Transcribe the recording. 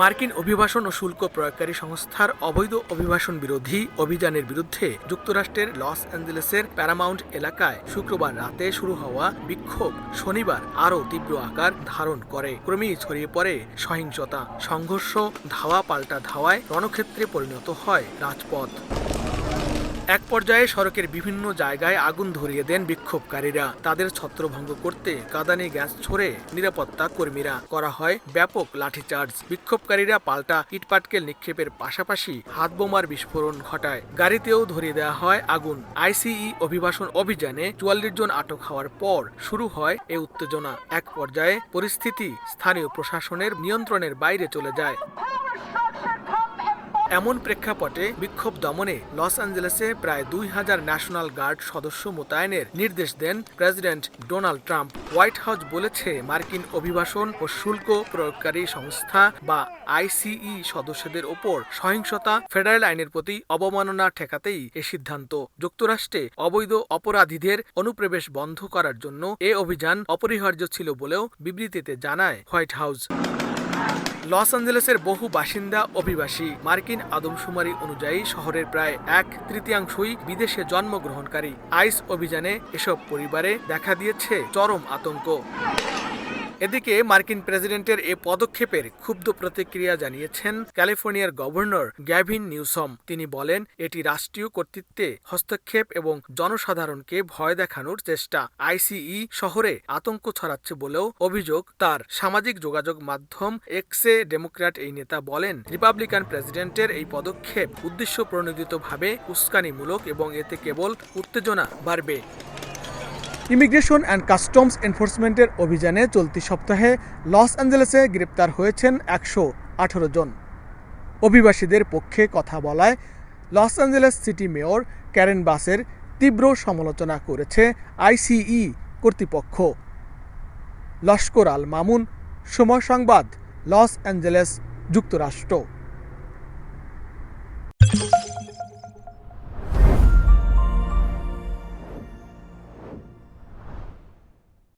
মার্কিন অভিবাসন ও শুল্ক প্রয়োগকারী সংস্থার অবৈধ অভিবাসন বিরোধী অভিযানের বিরুদ্ধে যুক্তরাষ্ট্রের লস অ্যাঞ্জেলেসের প্যারামাউন্ট এলাকায় শুক্রবার রাতে শুরু হওয়া বিক্ষোভ শনিবার আরও তীব্র আকার ধারণ করে। ক্রমেই ছড়িয়ে পড়ে সহিংসতা, সংঘর্ষ ধাওয়া পাল্টা ধাওয়ায় রণক্ষেত্রে পরিণত হয় রাজপথ। এক পর্যায়ে সড়কের বিভিন্ন জায়গায় আগুন ধরিয়ে দেন বিক্ষোভকারীরা। তাদের ছত্রভঙ্গ করতে কাদানে গ্যাস ছড়ে নিরাপত্তা কর্মীরা। করা হয় ব্যাপক লাঠিচার্জ। বিক্ষোভকারীরা পাল্টা ইটপাটকেল নিক্ষেপের পাশাপাশি হাতবোমার বিস্ফোরণ ঘটায়। গাড়িতেও ধরিয়ে দেওয়া হয় আগুন। আইসিই অভিবাসন অভিযানে চুয়াল্লিশ জন আটক হওয়ার পর শুরু হয় এ উত্তেজনা। এক পর্যায়ে পরিস্থিতি স্থানীয় প্রশাসনের নিয়ন্ত্রণের বাইরে চলে যায়। এমন প্রেক্ষাপটে বিক্ষোভ দমনে লস অ্যাঞ্জেলেসে প্রায় দুই হাজার ন্যাশনাল গার্ড সদস্য মোতায়েনের নির্দেশ দেন president Donald Trump. White House বলেছে মার্কিন অভিবাসন ও শুল্ক প্রয়োগকারী সংস্থা বা আইসিই সদস্যদের ওপর সহিংসতা ফেডারেল আইনের প্রতি অবমাননা ঠেকাতেই এ সিদ্ধান্ত। যুক্তরাষ্ট্রে অবৈধ অপরাধীদের অনুপ্রবেশ বন্ধ করার জন্য এ অভিযান অপরিহার্য ছিল বলেও বিবৃতিতে জানায় হোয়াইট হাউস। লস অ্যাঞ্জেলেসের বহু বাসিন্দা অভিবাসী মার্কিন আদমশুমারি অনুযায়ী শহরের প্রায় এক তৃতীয়াংশই বিদেশে জন্মগ্রহণকারী। আইস অভিযানে এসব পরিবারে দেখা দিয়েছে চরম আতঙ্ক। এদিকে মার্কিন প্রেসিডেন্টের এ পদক্ষেপের ক্ষুব্ধ প্রতিক্রিয়া জানিয়েছেন ক্যালিফোর্নিয়ার গভর্নর গ্যাভিন নিউসম। তিনি বলেন, এটি রাষ্ট্রীয় কর্তৃত্বে হস্তক্ষেপ এবং জনসাধারণকে ভয় দেখানোর চেষ্টা। আইসিই শহরে আতঙ্ক ছড়াচ্ছে বলেও অভিযোগ তার সামাজিক যোগাযোগ মাধ্যম এক্সে ডেমোক্র্যাট এই নেতা বলেন, রিপাবলিকান প্রেসিডেন্টের এই পদক্ষেপ উদ্দেশ্য প্রণোদিতভাবে উস্কানিমূলক এবং এতে কেবল উত্তেজনা বাড়বে। ইমিগ্রেশন অ্যান্ড কাস্টমস এনফোর্সমেন্টের অভিযানে চলতি সপ্তাহে লস অ্যাঞ্জেলেসে গ্রেপ্তার হয়েছেন একশো আঠারো জন। অভিবাসীদের পক্ষে কথা বলায় Los Angeles city mayor Karen বাসের তীব্র সমালোচনা করেছে আইসিই কর্তৃপক্ষ। লস্কর আল মামুন, সময় সংবাদ, লস অ্যাঞ্জেলেস, যুক্তরাষ্ট্র।